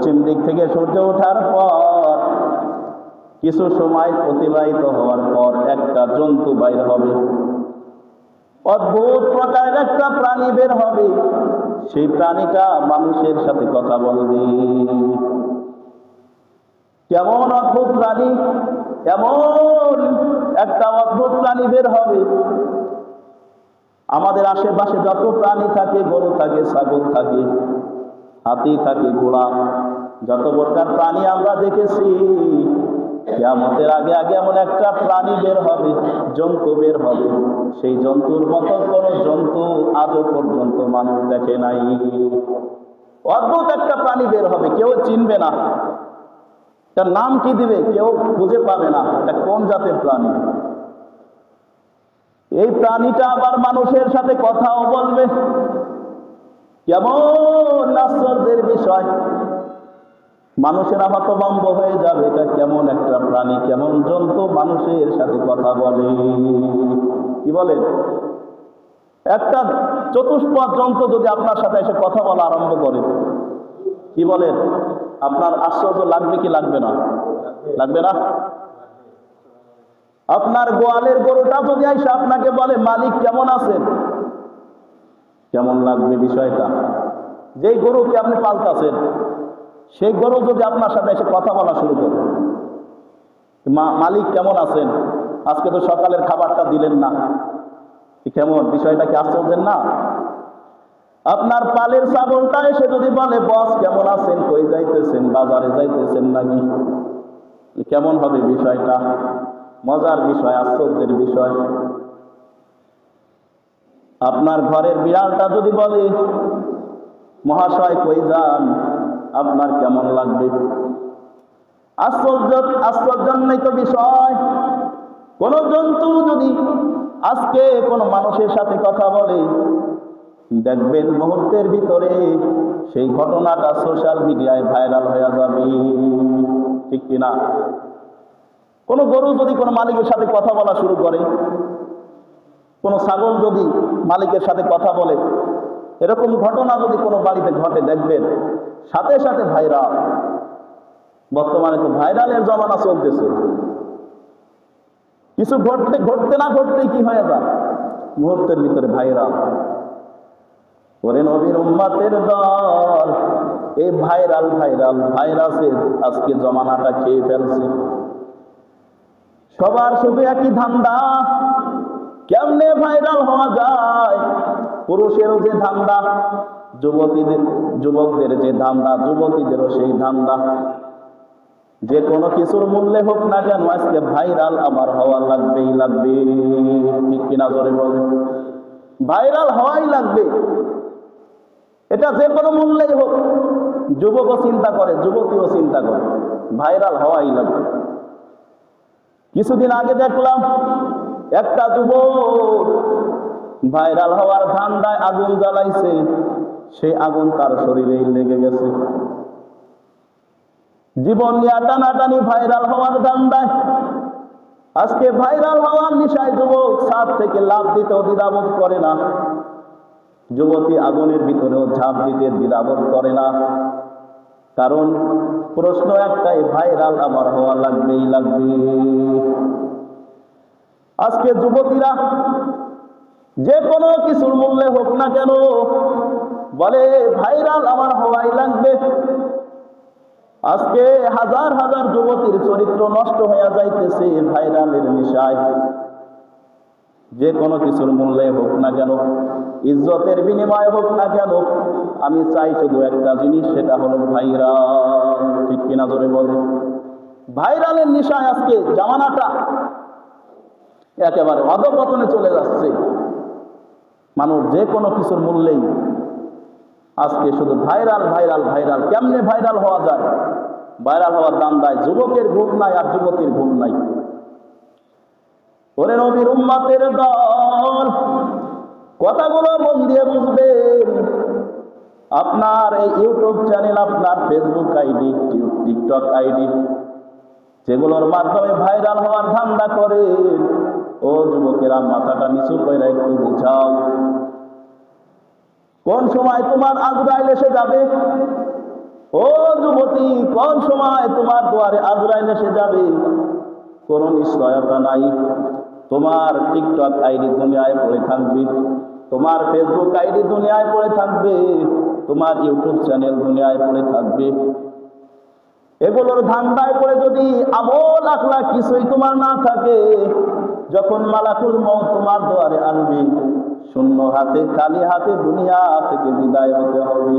পশ্চিম দিক থেকে সূর্য ওঠার পর, কিছু সময় অতিবাহিত হওয়ার পর একটা জন্তু বাইর হবে। অদ্ভুত প্রকারের একটা প্রাণী বের হবে। সেই প্রাণীটা মানুষের সাথে কথা বলবে। কেমন অদ্ভুত প্রাণী, এমন একটা অদ্ভুত প্রাণী বের হবে। আমাদের আশেপাশে যত প্রাণী থাকে, গরু থাকে, ছাগল থাকে হাতি থাকে ঘোড়া যত প্রকার প্রাণী আমরা দেখেছি, কেয়ামতের আগে আগে এমন একটা প্রাণী বের হবে, জন্তু বের হবে। সেই জন্তুর মতো কোন জন্তু আজও পর্যন্ত মানুষ দেখে নাই। অদ্ভুত একটা প্রাণী বের হবে, কেউ চিনবে না। তার নাম কি দিবে, কেউ খুঁজে পাবে না, এটা কোন জাতের প্রাণী? এই প্রাণীটা আবার মানুষের সাথে কথাও বলবে। কেমন আশ্চর্যের বিষয়। মানুষের হতভম্ব হয়ে যাবে, এটা কেমন একটা প্রাণী, কেমন জন্তু, মানুষের সাথে কথা বলে। কি বলে? একটা চতুষ্পদ জন্তু যদি আপনার সাথে এসে কথা বলা আরম্ভ করে, কি বলেন আপনার আশ্চর্য লাগবে কি লাগবে না? লাগবে না? আপনার গোয়ালের গরুটা যদি এসে আপনাকে বলে, মালিক কেমন আছেন? কেমন লাগবে বিষয়টা? যেই গরুকে আপনি পাল্টাছেন সেই গরু যদি আপনার সাথে এসে কথা বলা শুরু করে মালিক কেমন আছেন? আজকে তো সকালের খাবারটা দিলেন না। কেমন? বিষয়টা কি আশ্চর্যের না? আপনার পালের ছাগলটা এসে যদি বলে, বস, কেমন আছেন? কই যাইতেছেন? বাজারে যাইতেছেন নাকি? কেমন হবে বিষয়টা? মজার বিষয়, আশ্চর্যের বিষয়। আপনার ঘরের বিড়ালটা যদি বলে মহাশয় কই যান? আপনার কেমন লাগবে? আশ্চর্য, আশ্চর্যান্বিত বিষয়। কোন জন্তু যদি আজকে কোন মানুষের সাথে কথা বলে, দেখবেন মুহূর্তের ভিতরে সেই ঘটনাটা সোশ্যাল মিডিয়ায় ভাইরাল হয়ে যাবে। ঠিক কিনা? কোনো গরু যদি কোনো মালিকের সাথে কথা বলা শুরু করে, কোনো ছাগল যদি মালিকের সাথে কথা বলে এরকম ঘটনা যদি কোনো বাড়িতে ঘটে, দেখবেন সাথে সাথে ভাইরাল। বর্তমানে তো ভাইরালের জমানা চলতেছে। কিছু ঘটতে ঘটতে না ঘটতেই কি হয়ে যায়? মুহূর্তের ভিতরে ভাইরাল। ওরে নবীর উম্মাতের দল এই ভাইরাল ভাইরাল, ভাইরাসের আজকে জমানাটা খেয়ে ফেলছে। সবার শুধু একই ধান্দা কেমনে ভাইরাল হওয়া যায়? পুরুষেরও যে ধান্দা, যুবতীদের, যুবকদের যে ধান্দা, যুবতীদেরও সেই ধান্দা। যে কোনো কিছুর মূল্যে হোক না কেন, আজকে ভাইরাল আমার হওয়া লাগবেই লাগবে। ঠিক কিনা জোরে বলে ভাইরাল হওয়াই লাগবে। এটা যে কোনো মূল্যেই হোক। যুবকও চিন্তা করে, যুবতীও চিন্তা করে। ভাইরাল হওয়াই লাগবে। কিছুদিন আগে দেখলাম একটা যুবক ভাইরাল হওয়ার ধান্দায় আগুন জ্বালাইছে, সেই আগুন তার শরীরেই লেগে গেছে। জীবন নিয়ে টানাটানি ভাইরাল হওয়ার ধান্দায়, আজকে ভাইরাল হওয়ার নিশায় যুবক ছাদ থেকে লাভ দিতেও দ্বিধাবোধ করে না। যুবতী আগুনের ভিতরেও ঝাঁপ দিতে দ্বিধাবোধ করে না। কারণ প্রশ্ন একটাই, ভাইরাল আমার হওয়া লাগবেই লাগবে। আজকে যুবতীরা, যে কোনো কিছুর মূল্যে হোক না কেন, বলে, ভাইরাল আমার হওয়াই লাগবে। আজকে হাজার হাজার যুবতীর চরিত্র নষ্ট হয়ে যাইতেছে ভাইরালের নিশায়। যে কোনো কিছুর মূল্যে হোক না কেন, ইজ্জতের বিনিময়ে হোক না কেন, আমি চাই শুধু একটা জিনিস, সেটা হলো ভাইরাল। ঠিক কিনা ধরে বলে ভাইরালের নিশায় আজকে জামানাটা একেবারে অধপতনে চলে যাচ্ছে। মানুষ যে কোনো কিছুর মূল্যেই আজকে শুধু ভাইরাল ভাইরাল ভাইরাল। কেমনে ভাইরাল হওয়া যায়? ভাইরাল হওয়ার দাম দেয় যুবকের ঘুম নাই আর যুবতীর ঘুম নাই। ওরে নবীর উম্মাতের দল, কথাগুলো মন দিয়ে বুঝবেন। আপনার এই ইউটিউব চ্যানেল, আপনার ফেসবুক আইডি টিকটক আইডি, যেগুলোর মাধ্যমে ভাইরাল হওয়ার ধান্দা করে ও যুবকেরা, মাথাটা নিচু করে একটু বুঝাও। কোন সময় তোমার আজরাইল এসে যাবে? ও যুবতী, কোন সময় তোমার দুয়ারে আজরাইল এসে যাবে? কোন নিশ্চয়তা নাই। তোমার টিকটক আইডি দুনিয়ায় পড়ে থাকবে। তোমার ফেসবুক আইডি দুনিয়ায় পড়ে থাকবে। তোমার ইউটিউব চ্যানেল দুনিয়ায় পড়ে থাকবে। এগুলোর ধান্দায় পড়ে যদি আমল আখলা কিছুই তোমার না থাকে যখন মালাকুল মৌ তোমার দুয়ারে আনবে, শূন্য হাতে, খালি হাতে দুনিয়া থেকে বিদায় হতে হবে।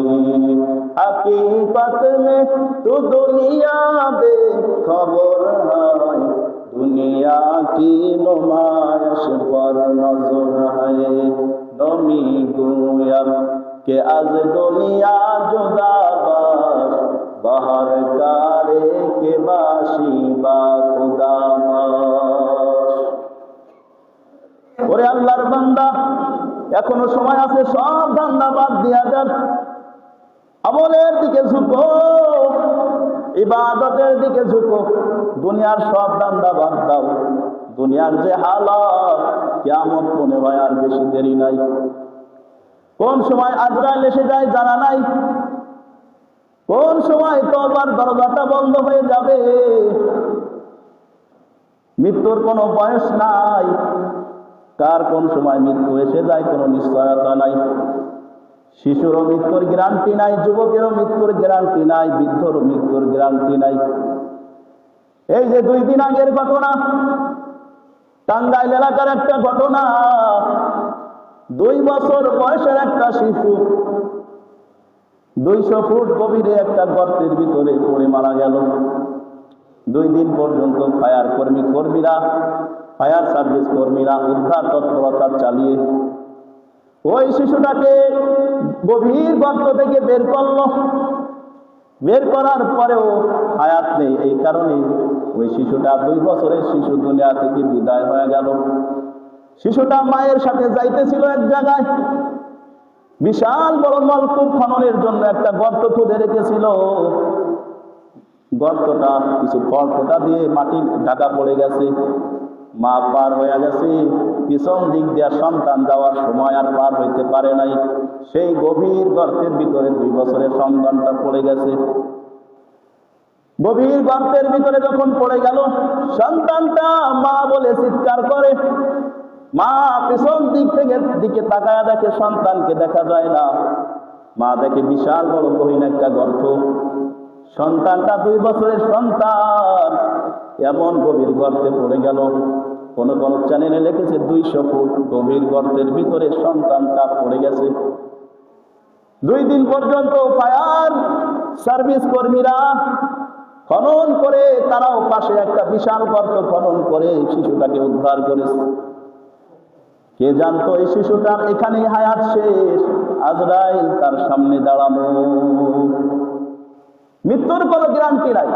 হাকিকত মে তু দুনিয়া বে খবর হয় দুনিয়া কি নুমায়শ পর নজর হয় নমি গুয়াব কে আজ দুনিয়া জুদাবাস বাহার কারে কে বাসি বা খুদাবাস ওরে আল্লাহর বান্দা, এখনও সময় আছে, সব ধান্দা বাদ দিয়া দেন। আমলের দিকে ঝুঁকো, ইবাদতের দিকে ঝুঁকো, দুনিয়ার সব ধান্দা বাদ দাও। দুনিয়ার যে হালত কেমন মনে হয় আর বেশি দেরি নাই। কোন সময় আজরাইল এসে যায় জানা নাই? কোন সময় তোবার দরজাটা বন্ধ হয়ে যাবে? মৃত্যুর কোনো বয়স নাই। কার কোন সময় মৃত্যু এসে যায় কোনো নিশ্চয়তা নাই। শিশুরও মৃত্যুর গ্যারান্টি নাই, যুবকেরও মৃত্যুর গ্যারান্টি নাই বৃদ্ধর মৃত্যুর গ্যারান্টি নাই। এই যে দুই দিন আগের ঘটনা, টাঙ্গাইল এলাকার একটা ঘটনা, দুই বছর বয়সের একটা শিশু, দুইশো ফুট গভীরে একটা গর্তের ভিতরে পড়ে মারা গেল। দুই দিন পর্যন্ত ফায়ার কর্মী কর্মীরা ফায়ার সার্ভিস কর্মীরা উদ্ধার তৎপরতা চালিয়ে ওই শিশুটাকে গভীর গর্ত থেকে বের করল। বের করার পরেও হায়াত নেই। এই কারণে ওই শিশুটা দুই বছরের শিশু দুনিয়া থেকে বিদায় হয়ে গেল। শিশুটা মায়ের সাথে যাইতেছিল এক জায়গায়। বিশাল বড় নলকূপ খননের জন্য একটা গর্ত খুঁজে রেখেছিল। গর্তটা কিছু ফলফোটা দিয়ে মাটি ঢাকা পড়ে গেছে। মা পার হয়ে গেছে। পিছন দিক দিয়া সন্তান যাওয়ার সময় আর পার হইতে পারে নাই। সেই গভীর গর্তের ভিতরে দুই বছরের সন্তানটা পড়ে গেছে। গভীর গর্তের ভিতরে যখন পড়ে গেল, সন্তানটা মা বলে চিৎকার করে। মা পিছন দিক থেকে দিকে তাকায় দেখে সন্তানকে দেখা যায় না। মা দেখে বিশাল বড় গহীন একটা গর্ত। সন্তানটা দুই বছরের সন্তান। এমন গভীর গর্তে পড়ে গেল। কোন কোন চ্যানেলে লিখেছে দুইশো ফুট গভীর গর্তের ভিতরে সন্তানটা পড়ে গেছে। দুই দিন পর্যন্ত ফায়ার সার্ভিস কর্মীরা খনন করে, তারাও পাশে একটা বিশাল গর্ত খনন করে শিশুটাকে উদ্ধার করেছে। কে জানতো এই শিশুটার এখানেই হায়াত শেষ? আজরাইল তার সামনে দাঁড়ানো। মৃত্যুর কোনো গ্যারান্টি নাই।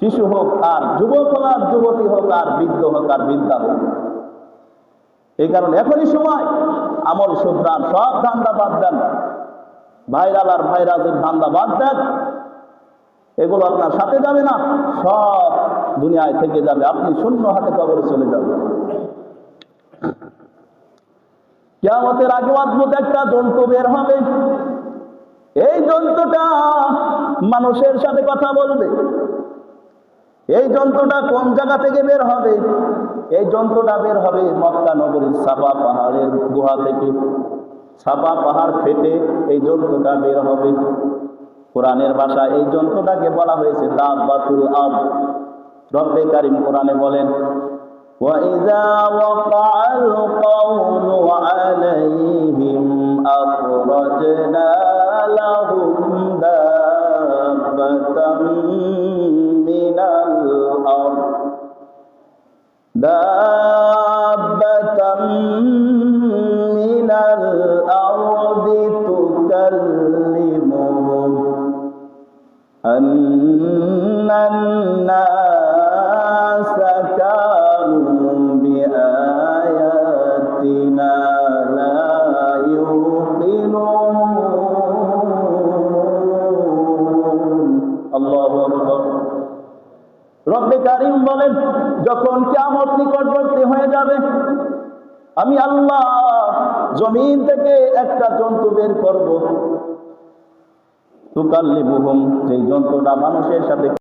শিশু হোক আর যুবক হোক আর যুবতী হোক আর বৃদ্ধ হোক আর বৃদ্ধা হোক। এই কারণে এখনই সময়, আমল শুভ্রান সব ধান্দা বাদ দেন। ভাইরাল আর ভাইরাজের ধান্দা বাদ দেন। এগুলো আপনার সাথে যাবে না, সব দুনিয়ায় থেকে যাবে। আপনি শূন্য হাতে কবরে চলে যাবেন। কেয়ামতের আগে অদ্ভুত একটা জন্তু বের হবে। এই জন্তুটা মানুষের সাথে কথা বলবে। এই জন্তুটা কোন জায়গা থেকে বের হবে? এই জন্তুটা বের হবে মক্কা নগরীর সাপা পাহাড়ের গুহা থেকে। ছাপা পাহাড় ফেটে এই জন্তুটা বের হবে। কোরআনের ভাষা এই জন্তুটাকে বলা হয়েছে দাব বা তুল আব। রব্বে কারিম কোরআনে বলেন, ওয়া ইযা রব্বে কারিম বলেন, যখন কেমন নিকটবর্তী হয়ে যাবে, আমি আল্লাহ জমিন থেকে একটা জন্তু বের করব। করব তুকাল্লিবুহুম সেই জন্তুটা মানুষের সাথে